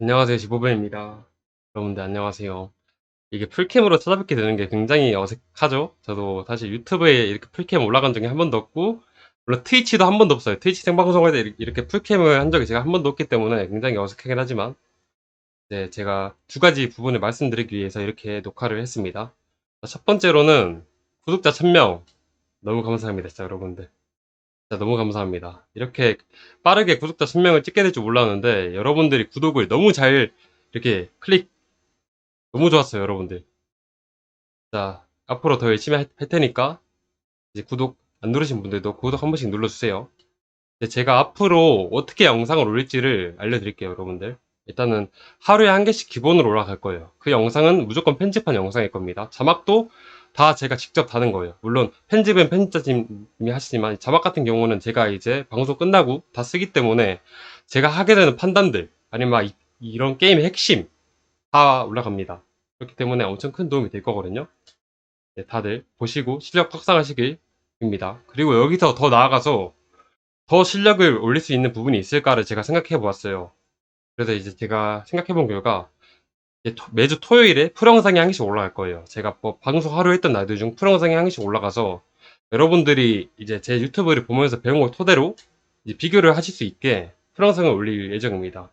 안녕하세요. 지보벤입니다. 여러분들 안녕하세요. 이게 풀캠으로 찾아뵙게 되는 게 굉장히 어색하죠? 저도 사실 유튜브에 이렇게 풀캠 올라간 적이 한 번도 없고, 물론 트위치도 한 번도 없어요. 트위치 생방송할 때 이렇게 풀캠을 한 적이 제가 한 번도 없기 때문에 굉장히 어색하긴 하지만, 네, 제가 두 가지 부분을 말씀드리기 위해서 이렇게 녹화를 했습니다. 첫 번째로는 구독자 1000명 너무 감사합니다. 진짜 여러분들. 너무 감사합니다. 이렇게 빠르게 구독자 1000명을 찍게 될 줄 몰랐는데 여러분들이 구독을 너무 잘 이렇게 클릭 너무 좋았어요, 여러분들. 자, 앞으로 더 열심히 할, 할 테니까 이제 구독 안 누르신 분들도 구독 한 번씩 눌러주세요. 제가 앞으로 어떻게 영상을 올릴지를 알려드릴게요, 여러분들. 일단은 하루에 한 개씩 기본으로 올라갈 거예요. 그 영상은 무조건 편집한 영상일 겁니다. 자막도 다 제가 직접 다는 거예요. 물론 편집은 편집자님이 하시지만 자막 같은 경우는 제가 이제 방송 끝나고 다 쓰기 때문에 제가 하게 되는 판단들 아니면 막 이- 이런 게임의 핵심 다 올라갑니다. 그렇기 때문에 엄청 큰 도움이 될 거거든요. 네, 다들 보시고 실력 확산하시길 빕니다. 그리고 여기서 더 나아가서 더 실력을 올릴 수 있는 부분이 있을까를 제가 생각해 보았어요. 그래서 이제 제가 생각해 본 결과 매주 토요일에 풀 영상이 한 개씩 올라갈 거예요. 제가 뭐 방송 하루 했던 날들 중 풀 영상이 한 개씩 올라가서 여러분들이 이제 제 유튜브를 보면서 배운 걸 토대로 비교를 하실 수 있게 풀 영상을 올릴 예정입니다.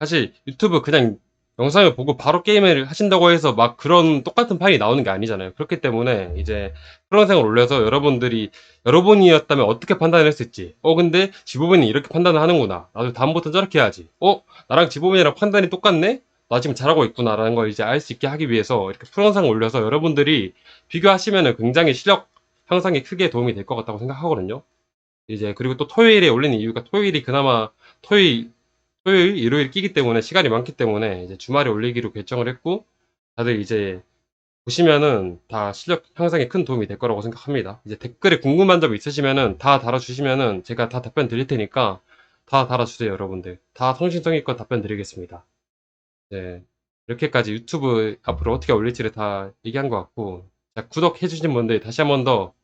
사실 유튜브 그냥 영상을 보고 바로 게임을 하신다고 해서 막 그런 똑같은 파일이 나오는 게 아니잖아요. 그렇기 때문에 이제 풀 영상을 올려서 여러분들이 여러분이었다면 어떻게 판단을 했을지 어 근데 지보ben이 이렇게 판단을 하는구나 나도 다음부터 저렇게 해야지 어 나랑 지보ben이랑 판단이 똑같네 나 지금 잘하고 있구나라는 걸 이제 알 수 있게 하기 위해서 이렇게 풀영상을 올려서 여러분들이 비교하시면은 굉장히 실력 향상에 크게 도움이 될 것 같다고 생각하거든요. 이제 그리고 또 토요일에 올리는 이유가 토요일이 그나마 토요일 토요일 일요일 끼기 때문에 시간이 많기 때문에 이제 주말에 올리기로 결정을 했고 다들 이제 보시면은 다 실력 향상에 큰 도움이 될 거라고 생각합니다. 이제 댓글에 궁금한 점 있으시면은 다 달아주시면은 제가 다 답변 드릴 테니까 다 달아주세요, 여러분들. 다 성신성의껏 답변 드리겠습니다. 네. 이렇게까지 유튜브 앞으로 어떻게 올릴지를 다 얘기한 것 같고, 자, 구독해주신 분들 다시 한 번 더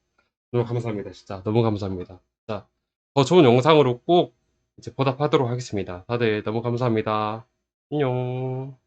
너무 감사합니다. 진짜 너무 감사합니다. 자, 더 좋은 영상으로 꼭 이제 보답하도록 하겠습니다. 다들 너무 감사합니다. 안녕.